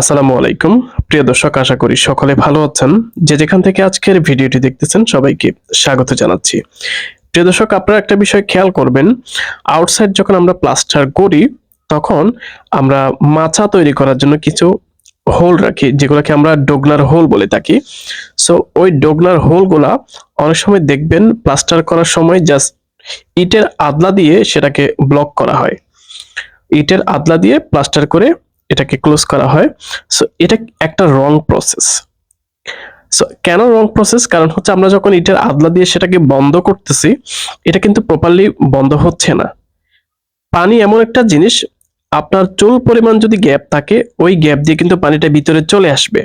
আসসালামু আলাইকুম। প্রিয় দর্শক, আশা করি সকলে ভালো আছেন। যে যেখান থেকে আজকের ভিডিওটি দেখতেছেন, সবাইকে স্বাগত জানাচ্ছি। প্রিয় দর্শক, আপনারা একটা বিষয় খেয়াল করবেন। আউটসাইড যখন আমরা প্লাস্টার করি, তখন আমরা মাচা তৈরি করার জন্য কিছু হোল রাখি, যেগুলোকে আমরা ডোগনার হোল বলে থাকি। সো ওই ডোগনার হোলগুলা অনেক সময় দেখবেন প্লাস্টার করার সময় জাস্ট ইটের আদলা দিয়ে সেটাকে ব্লক করা হয়। ইটের আদলা দিয়ে প্লাস্টার করে এটাকে ক্লোজ করা হয়। সো এটা একটা রং প্রসেস সো কেন রং প্রসেস কারণ হচ্ছে আমরা যখন ইটের আদলা দিয়ে সেটাকে বন্ধ করতেছি, এটা কিন্তু প্রপারলি বন্ধ হচ্ছে না। পানি এমন একটা জিনিস, আপনার চুল পরিমাণ যদি গ্যাপ থাকে, ওই গ্যাপ দিয়ে কিন্তু পানিটা ভিতরে চলে আসবে।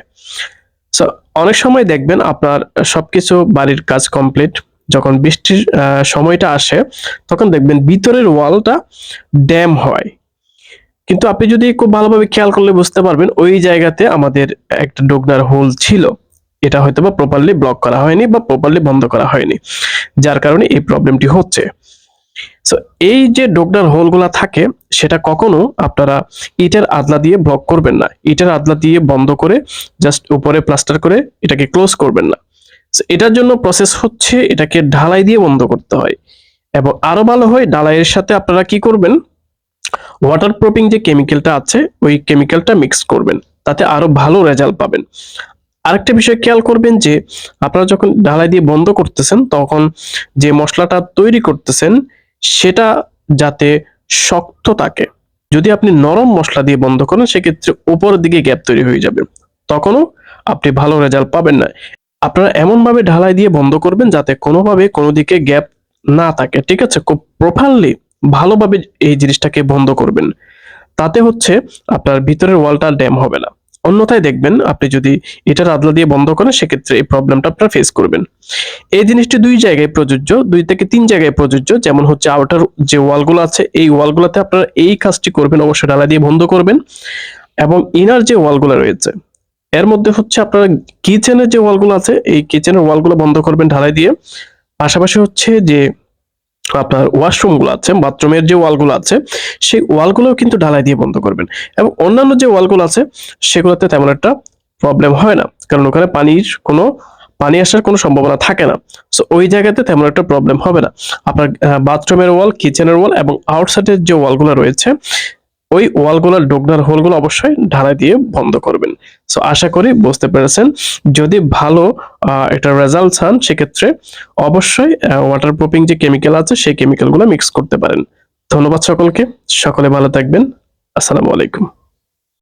সো অনেক সময় দেখবেন আপনার সবকিছু বাড়ির কাজ কমপ্লিট যখন বৃষ্টির সময়টা আসে, তখন দেখবেন ভিতরের ওয়ালটা ড্যাম হয়। কিন্তু আপনি যদি খুব ভালোভাবে খেয়াল করলে বুঝতে পারবেন, ওই জায়গাতে আমাদের একটা ডোগনার হোল ছিল। এটা হয়তো বা প্রপারলি ব্লক করা হয়নি বা প্রপারলি বন্ধ করা হয়নি। যার কারণে এই প্রবলেমটি হচ্ছে। সো এই যে ডোগনার হোলগুলা থাকে, সেটা কখনো আপনারা ইটের আদলা দিয়ে ব্লক করবেন না। ইটের আদলা দিয়ে বন্ধ করে জাস্ট উপরে প্লাস্টার করে এটাকে ক্লোজ করবেন না। এটার জন্য প্রসেস হচ্ছে এটাকে ঢালাই দিয়ে বন্ধ করতে হয়। এবং আরও ভালো হয়, ঢালাইয়ের সাথে আপনারা কি করবেন? ওয়াটার প্রুফিং যে কেমিক্যালটা আছে, ওই কেমিক্যালটা মিক্স করবেন। তাতে আরও ভালো রেজাল্ট পাবেন। আরেকটা বিষয় খেয়াল করবেন যে, আপনারা যখন ঢালাই দিয়ে বন্ধ করতেছেন, তখন যে মশলাটা তৈরি করতেছেন, সেটা যাতে শক্ত থাকে। যদি আপনি নরম মশলা দিয়ে বন্ধ করেন, সেক্ষেত্রে উপরের দিকে গ্যাপ তৈরি হয়ে যাবে। তখনও আপনি ভালো রেজাল্ট পাবেন না। আপনারা এমন ভাবে ঢালাই দিয়ে বন্ধ করবেন, যাতে কোনোভাবে কোনো দিকে গ্যাপ না থাকে। ঠিক আছে? খুব প্রপারলি ভালোভাবে এই জিনিসটাকে বন্ধ করবেন। তাতে হচ্ছে আপনার ভিতরের ওয়ালটা ড্যাম হবে না। অন্যথায় দেখবেন আপনি যদি এটার আদলা দিয়ে বন্ধ করেন, সেক্ষেত্রে এই প্রবলেমটা আপনারা ফেস করবেন। এই জিনিসটি দুই জায়গায় প্রযোজ্য, দুই থেকে তিন জায়গায় প্রযোজ্য। যেমন হচ্ছে আউটার যে ওয়ালগুলো আছে, এই ওয়ালগুলোতে আপনারা এই কাজটি করবেন, অবশ্যই ডালা দিয়ে বন্ধ করবেন। এবং ইনার যে ওয়ালগুলো রয়েছে, এর মধ্যে হচ্ছে আপনারা কিচেনের যে ওয়ালগুলো আছে, এই কিচেনের ওয়ালগুলো বন্ধ করবেন ঢালাই দিয়ে। পাশাপাশি হচ্ছে যে আপনার ওয়াশরুমগুলো আছে, বাথরুমের যে ওয়ালগুলো আছে, সেই ওয়ালগুলোও কিন্তু ঢালাই দিয়ে বন্ধ করবেন। এবং অন্যান্য যে ওয়ালগুলো আছে, সেগুলোতে তেমন একটা প্রবলেম হয় না। কারণ ওখানে পানির কোনো, পানি আসার কোনো সম্ভাবনা থাকে না। সো ওই জায়গাতে তেমন একটা প্রবলেম হবে না। আপনার বাথরুমের ওয়াল কিচেনের ওয়াল এবং আউটসাইডের যে ওয়ালগুলো রয়েছে ওই ওয়ালগুলোর ডোগনার হোলগুলো অবশ্যই ঢালাই দিয়ে বন্ধ করবেন। সো আশা করি বুঝতে পেরেছেন। যদি ভালো একটা রেজাল্ট চান, সেক্ষেত্রে অবশ্যই ওয়াটার প্রুফিং যে কেমিক্যাল আছে, সেই কেমিক্যালগুলো মিক্স করতে পারেন। ধন্যবাদ সকলকে। সকলে ভালো থাকবেন। আসসালামু আলাইকুম।